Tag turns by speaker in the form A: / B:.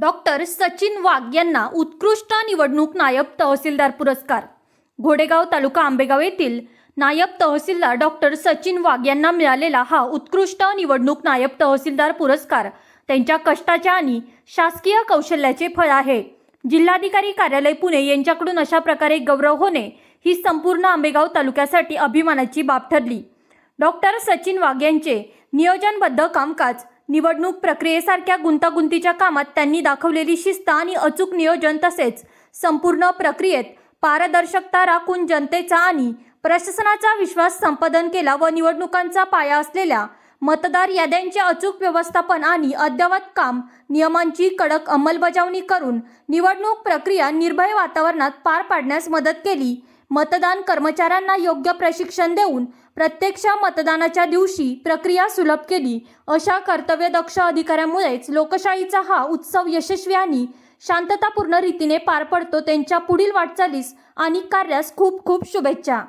A: Doctor Sachin वाघ यांना उत्कृष्ट निवडणूक नायब तहसीलदार पुरस्कार. घोडेगाव तालुका आंबेगाव येथील नायब तहसीलदार डॉक्टर सचिन वाघ यांना मिळालेला हा उत्कृष्ट निवडणूक नायब तहसीलदार पुरस्कार त्यांच्या कष्टाच्या आणि शासकीय कौशल्याचे फळ आहे. जिल्हाधिकारी कार्यालय पुणे यांच्याकडून अशा प्रकारे गौरव होणे ही संपूर्ण आंबेगाव तालुक्यासाठी अभिमानाची बाब ठरली. डॉक्टर सचिन वाघ यांचे नियोजनबद्ध कामकाज निवडणूक प्रक्रियेसारख्या गुंतागुंतीच्या कामात त्यांनी दाखवलेली शिस्त आणि अचूक नियोजन तसेच संपूर्ण प्रक्रियेत पारदर्शकता राखून जनतेचा आणि प्रशासनाचा विश्वास संपादन केला व निवडणुकांचा पाया असलेल्या मतदार याद्यांचे अचूक व्यवस्थापन आणि अद्ययावत काम नियमांची कडक अंमलबजावणी करून निवडणूक प्रक्रिया निर्भय वातावरणात पार पाडण्यास मदत केली. मतदान कर्मचाऱ्यांना योग्य प्रशिक्षण देऊन प्रत्यक्ष मतदानाच्या दिवशी प्रक्रिया सुलभ केली. अशा कर्तव्यदक्ष अधिकाऱ्यामुळेच लोकशाहीचा हा उत्सव यशस्वी आणि शांततापूर्ण रीतीने पार पडतो. त्यांच्या पुढील वाटचालीस आणि कार्यास खूप खूप शुभेच्छा.